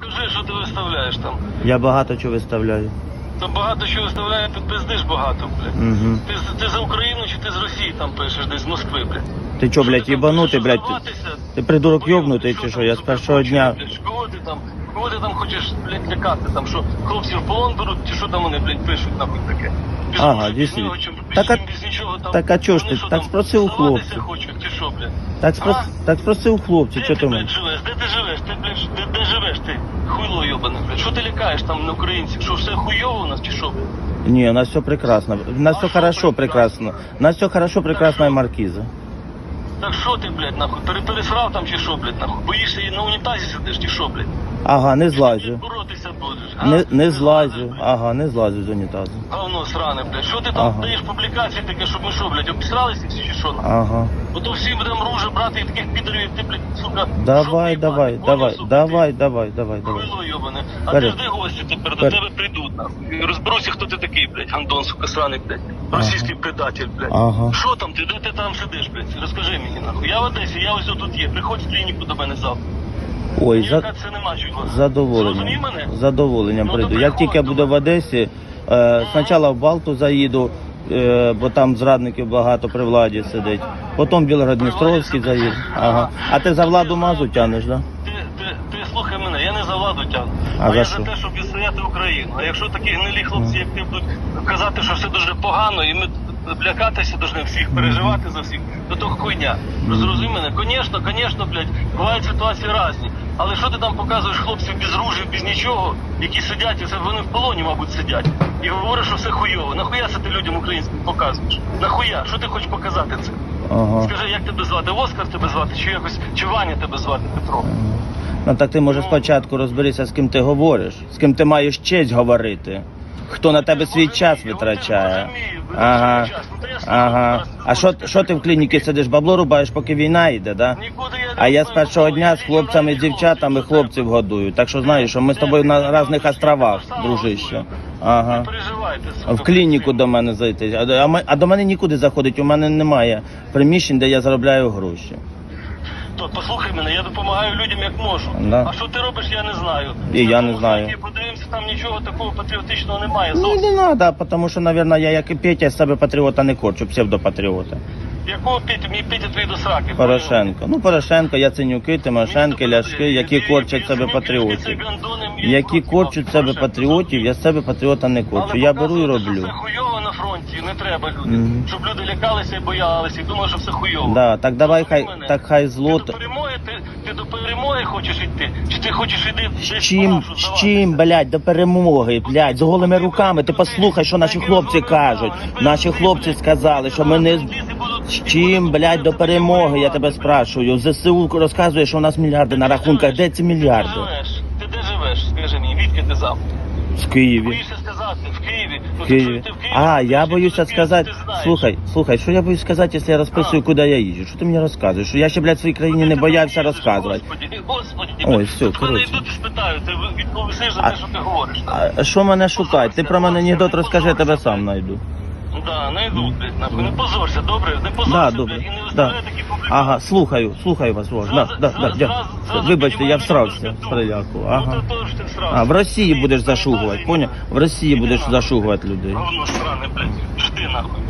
Кажи, що ти виставляєш там. Я багато чого виставляю. Там багато що виставляє, ти пиздиш багато, блядь. Угу. Ти, з- ти за Україну чи ти з Росії там пишеш, десь з Москви, блядь. Ти чо, блядь, ти їбанутий, блядь? здаватися? Ти придурок йобнутий чи що? Я з першого дня. Кого ти там, кого ти там хочеш, блядь, лякати? Там що, хлопців в полон беруть, чи що там вони, блядь, пишуть, нахуй таке? Без Ага, мужа, без дійсно. нього, чи без Так, а- чим, без нічого там. так, а чого ж Вони ти? що Так там, спроси у здаватися хлопців. хочуть, чи що, блядь? Так, спрос... А? так спроси у хлопців, Де що ти, ти блядь, живеш? Де ти живеш? Ти, блядь, де, де ти? Хуйло йобане, блядь. Що ти лякаєш там на українців? Що все хуйово у нас чи що? Ні, у нас все прекрасно. У нас все хорошо, прекрасно. У нас все хорошо, прекрасна маркіза. Так що ти, блядь, нахуй? Пере- Пересрав там чи що, блядь, нахуй? Боїшся і на унітазі сидиш чи що, блядь? Ага, не злазю. а? Не, не злазю. Ага, не злазю з унітазу. Говно сране, блядь. Що ти там Ага. даєш публікації таке, щоб ми що, блядь, обісралися всі чи що? нахуй? Ага. Бо то всі будемо руже брати і таких підерів, як ти, блядь, сука. Давай, давай, давай, давай, давай, давай, давай. Хуйло йобане. А Бери. ти жди гості тепер, до Бери. тебе прийдуть, нахуй. І розберуся, хто ти такий, блядь, гандон, сука, сраний, блядь. Російський предатель, блядь. Ага. Що там ти, де ти там сидиш, блядь? Розкажи мені, нахуй. Я в Одесі, я ось тут є. Приходь в клініку до мене завтра. Ой, Ніяка за... це задоволенням. мене? Задоволенням Ну, то прийду. Як приходь тільки я буду в. Одесі, е, спочатку в Балту заїду, е, бо там зрадників багато при владі сидить. Потім в Білгород-Дністровський заїду. Ага. А ти за владу мазу тянеш, да? Ти, ти, ти слухай мене, я не за владу тягну. А за я що? за те, щоб відстояти Україну. А якщо такі гнилі хлопці, як ти будуть казати, що все дуже погано, і ми лякатися повинні всіх, переживати за всіх, то то хуйня. Ну мене, звісно, звісно, блядь, бувають ситуації різні. Але що ти там показуєш хлопців без ружів, без нічого, які сидять, і це вони в полоні, мабуть, сидять. І говориш, що все хуйово. Нахуя це ти людям українським показуєш? Нахуя? Що ти хочеш показати це? Ага. Скажи, як тебе звати? Оскар тебе звати, чи якось, чи Ваня тебе звати, Петро? Ну так ти може спочатку розберися, з ким ти говориш, з ким ти маєш честь говорити. Хто на тебе свій час витрачає. Ага. Ага. А що, що ти в клініці сидиш? Бабло рубаєш, поки війна йде, да? А я з першого дня з хлопцями, з дівчатами хлопців годую. Так що знаєш, що ми з тобою на різних островах, дружище. Ага. В клініку до мене зайти. А, а а до мене нікуди заходить. У мене немає приміщень, де я заробляю гроші. То послухай мене, я допомагаю людям як можу. Да. А що ти робиш, я не знаю. І я не знаю. Сайті там нічого такого патріотичного немає. Ну Зовсім. не треба, тому що, мабуть, я як і Петя з себе патріота не хочу, псевдопатріота. Якого Петя? Мій Петя твій до сраки. Порошенко. Ну, Порошенко, Яценюки, Тимошенки, Ляшки, які корчать себе патріотів. Які корчать себе патріотів, я з себе патріота не хочу. Я беру і що роблю. Все хуйово на фронті, не треба люди. Щоб люди лякалися і боялися, і думали, що все хуйово. Да, так давай хай, так хай Ти зло. до перемоги, ти, ти до перемоги хочеш йти? Чи ти хочеш йти З чим, з чим, блядь, до перемоги, блядь, з голими руками. Ти послухай, що наші хлопці кажуть. Наші хлопці сказали, що ми не... З чим, блядь, до перемоги, я тебе спрашую. ЗСУ розказує, що у нас мільярди на рахунках. Де ці мільярди? Ти де живеш? Скажи мені, відки ти зам? В Києві. Боїшся в Києві. Ну, В то, що Києві. ти в Києві, А, я боюся сказати. Слухай, слухай, що я боюсь сказати, якщо я розписую, А. куди я їжджу? Що ти мені розказуєш? Що я ще, блядь, в своїй країні не боявся розказувати. Господи, господи. Ой, все, Тут мене коротше. йдуть і спитають, ти відповісиш за те, що ти говориш. А що мене шукають? Ти про мене анекдот розкажи, я тебе сам знайду. Да, не йдуть, блядь, нахуй. Не позорся, добре? Не позорся, Да, блядь, добре. і не Да. виставляй такі публікації. Ага, слухаю, слухаю вас, Вож. Да, Зразу- да, да, зразу- дя- зразу Вибачте, я мене переляку. Ну, Ага. то, то ж ти всрався. А в Росії будеш зашугувати, поняв? В Росії будеш зашугувати людей. Говно сране, блядь. Жди нахуй.